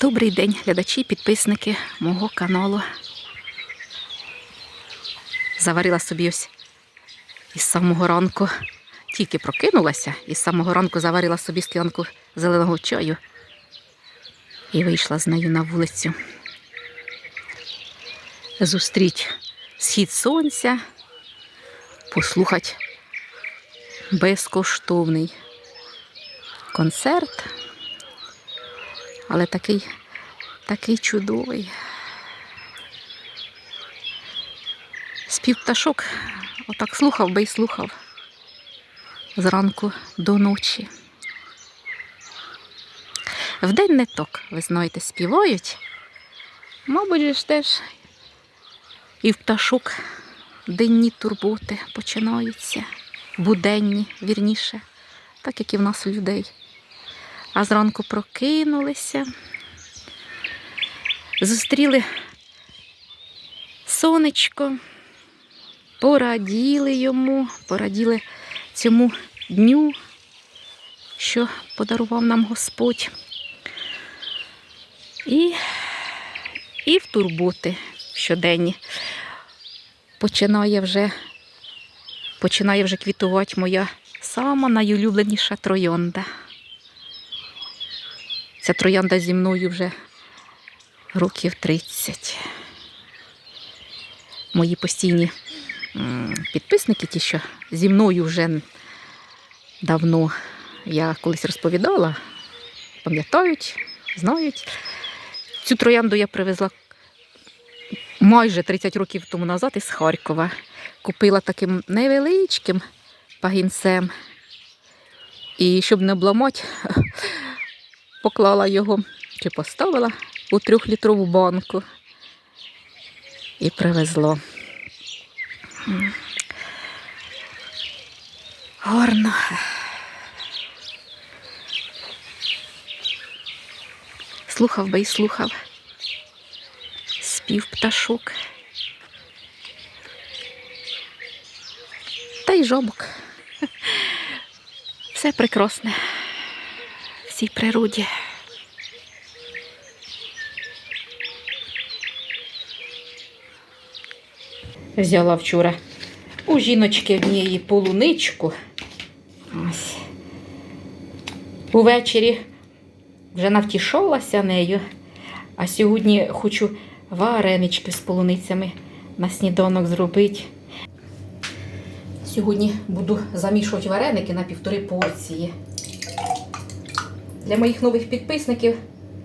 Добрий день, глядачі, підписники мого каналу. Заварила собі ось із самого ранку, тільки прокинулася, і з самого ранку заварила собі склянку зеленого чаю і вийшла з нею на вулицю. Зустріть схід сонця, послухати безкоштовний концерт але такий, такий чудовий. Спів пташок отак слухав би і слухав зранку до ночі. Вдень не так, ви знаєте, співають. Мабуть, ж теж і в пташок денні турботи починаються, буденні, вірніше, так як і в нас у людей. А зранку прокинулися, зустріли сонечко, пораділи йому, пораділи цьому дню, що подарував нам Господь. І, і в турботи щоденні починає вже, починає вже квітувати моя сама найулюбленіша троянда. Ця троянда зі мною вже років 30. Мої постійні підписники, ті, що зі мною вже давно я колись розповідала, пам'ятають, знають. Цю троянду я привезла майже 30 років тому назад із Харкова. Купила таким невеличким пагінцем. І щоб не обламати, поклала його чи поставила у трьохлітрову банку і привезло. М. Гарно. Слухав би і слухав. Спів пташок. Та й жобок. Все прекрасне в цій природі. Взяла вчора у жіночки однієї полуничку. Ось. Увечері вже навтішалася нею, а сьогодні хочу варенички з полуницями на сніданок зробити. Сьогодні буду замішувати вареники на півтори порції. Для моїх нових підписників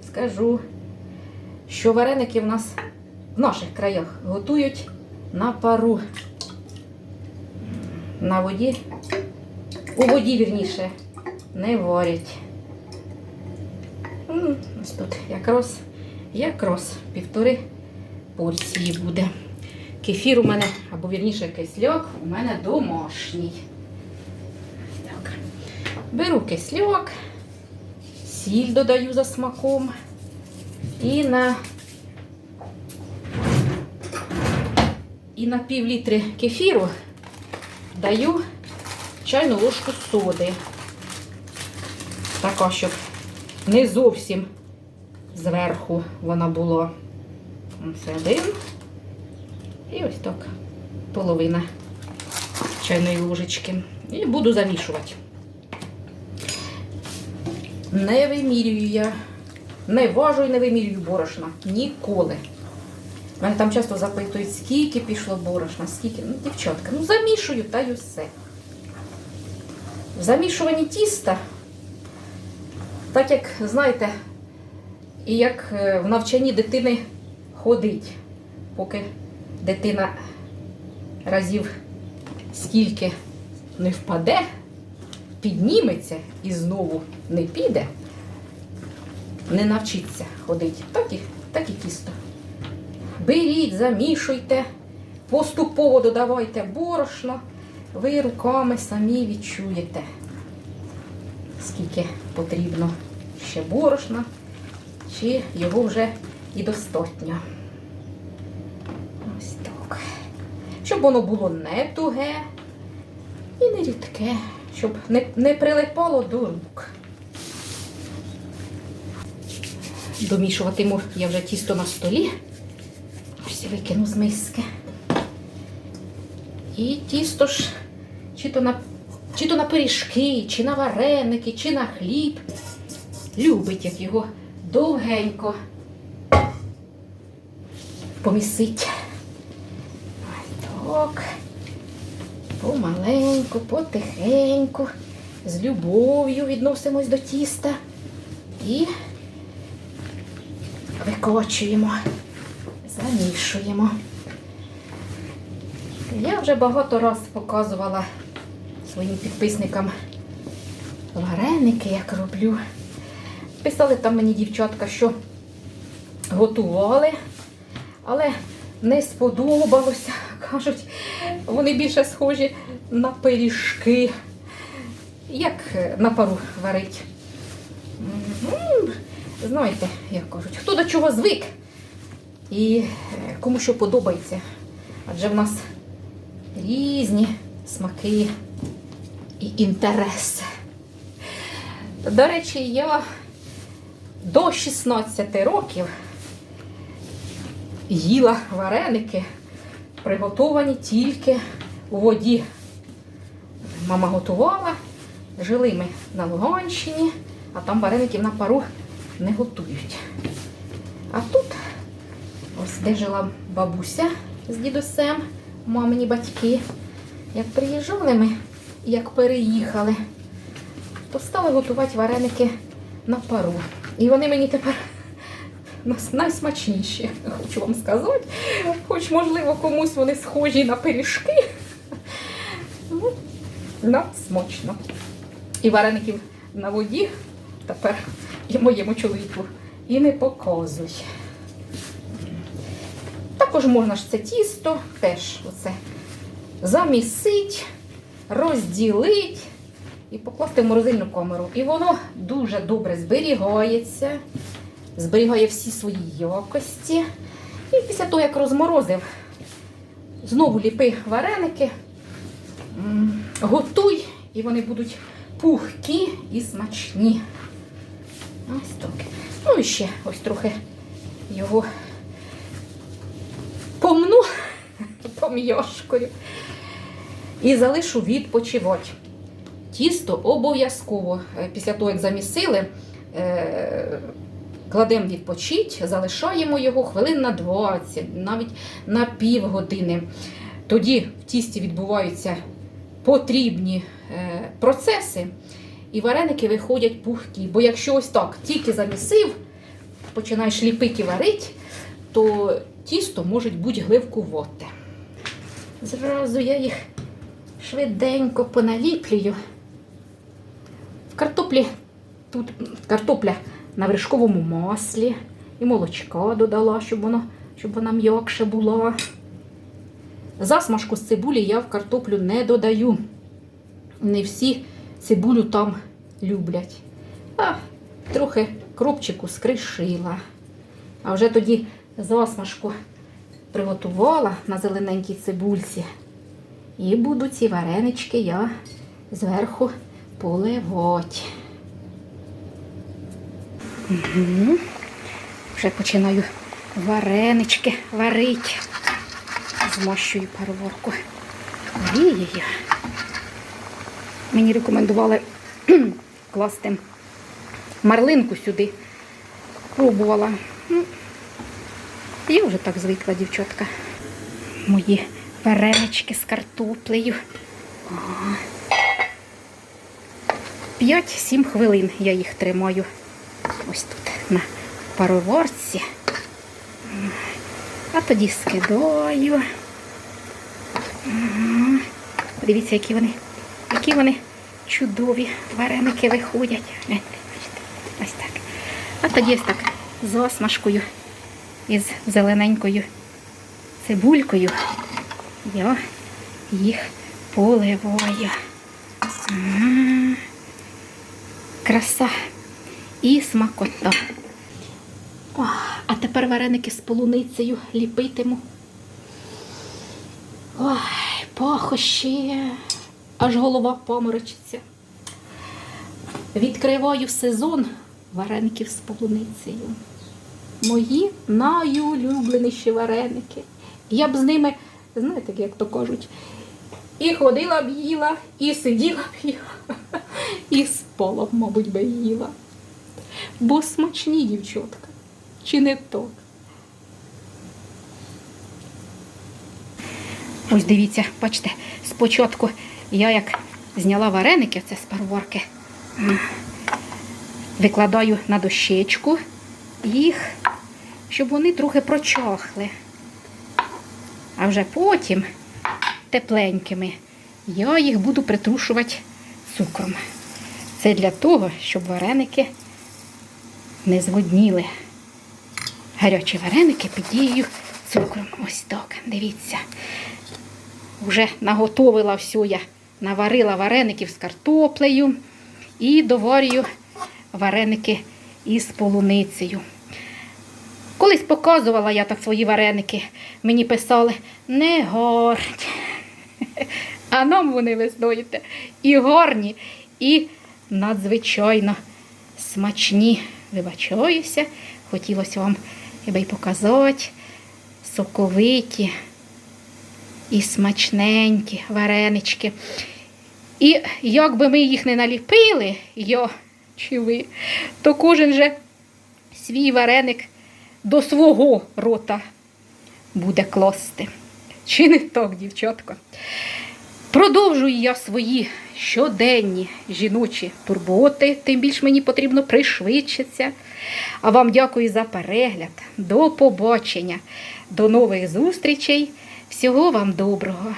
скажу, що вареники в нас в наших краях готують на пару. На воді, у воді, вірніше, не варять. Ось тут якраз, якраз півтори порції буде. Кефір у мене, або вірніше кисляк, у мене домашній. Так. Беру кисляк, сіль додаю за смаком. І на, і на пів літри кефіру даю чайну ложку соди. Така, щоб не зовсім зверху вона була. Ось один. І ось так половина чайної ложечки. І буду замішувати. Не вимірюю я, не важу і не вимірюю борошна. Ніколи. Мене там часто запитують, скільки пішло борошна, скільки. Ну, дівчатка, ну замішую та й усе. В замішуванні тіста, так як, знаєте, і як е, в навчанні дитини ходить, поки дитина разів скільки не впаде, підніметься і знову не піде, не навчиться ходити. Так і, так і тісто. Беріть, замішуйте, поступово додавайте борошно, ви руками самі відчуєте, скільки потрібно ще борошна, чи його вже і достатньо. Ось так. Щоб воно було не туге і не рідке, щоб не, не прилипало до рук. домішуватиму я вже тісто на столі. Ось викину з миски. І тісто ж чи то на, чи то на пиріжки, чи на вареники, чи на хліб. Любить, як його довгенько помісить. Так. Помаленьку, потихеньку, з любов'ю відносимось до тіста і викочуємо, замішуємо. Я вже багато раз показувала своїм підписникам вареники, як роблю. Писали там мені дівчатка, що готували, але не сподобалося. Кажуть, вони більше схожі на пиріжки, як на пару варить. Знаєте, як кажуть, хто до чого звик і е, кому що подобається. Адже в нас різні смаки і інтереси. До речі, я до 16 років їла вареники, приготовані тільки у воді. Мама готувала, жили ми на Луганщині, а там вареників на пару не готують. А тут, ось де жила бабуся з дідусем, мамині батьки. Як приїжджали ми, як переїхали, то стали готувати вареники на пару. І вони мені тепер найсмачніші, хочу вам сказати. Хоч, можливо, комусь вони схожі на пиріжки. Ну, на смачно. І вареників на воді тепер і моєму чоловіку і не показуй. Також можна ж це тісто теж оце замісить, розділить і покласти в морозильну камеру. І воно дуже добре зберігається, зберігає всі свої якості. І після того, як розморозив, знову ліпи вареники, готуй, і вони будуть пухкі і смачні. Ось так. Ну і ще ось трохи його пом'яшкою. І залишу відпочивати. Тісто обов'язково е, після того, як замісили, е, кладемо відпочить, залишаємо його хвилин на 20, навіть на півгодини. Тоді в тісті відбуваються потрібні е, процеси, і вареники виходять пухкі. Бо якщо ось так тільки замісив, починаєш ліпити варити, то тісто може бути гливкувате. Зразу я їх швиденько поналіплюю. В картоплі тут картопля на вершковому маслі і молочка додала, щоб воно, щоб вона м'якше була. Засмажку з цибулі я в картоплю не додаю. Не всі цибулю там люблять. А трохи кропчику скришила. А вже тоді засмажку приготувала на зелененькій цибульці. І буду ці варенички я зверху поливати. Угу. Вже починаю варенички варити. Змащую пароворку олією. Мені рекомендували класти марлинку сюди. Пробувала. Я вже так звикла, дівчатка. Мої варенички з картоплею. 5-7 хвилин я їх тримаю. Ось тут на пароворці. А тоді скидаю. Ага. Подивіться, які вони, які вони чудові вареники виходять. Ось так. А тоді ось так з осмажкою із зелененькою цибулькою я їх поливаю. Краса і смакота. А тепер вареники з полуницею ліпитиму. Ой, пахоще, аж голова поморочиться. Відкриваю сезон вареників з полуницею. Мої найулюбленіші вареники. Я б з ними, знаєте, як то кажуть, і ходила б їла, і сиділа б їла, і спала б, мабуть, би їла. Бо смачні дівчатка, чи не так? Ось дивіться, бачите, спочатку я як зняла вареники, це з пароварки, м, викладаю на дощечку їх, щоб вони трохи прочахли. А вже потім тепленькими я їх буду притрушувати цукром. Це для того, щоб вареники не зводніли. Гарячі вареники під дією цукром. Ось так, дивіться. Вже наготовила все я. Наварила вареників з картоплею і доварюю вареники із полуницею. Колись показувала я так свої вареники. Мені писали, не горні. А нам вони, ви знаєте, і горні, і надзвичайно смачні. Вибачаюся, хотілося вам й показати соковиті і смачненькі варенички. І як би ми їх не наліпили, я чи ви, то кожен же свій вареник до свого рота буде класти. Чи не так, дівчатко? Продовжую я свої щоденні жіночі турботи, тим більш мені потрібно пришвидшитися. А вам дякую за перегляд. До побачення, до нових зустрічей. Всього вам доброго!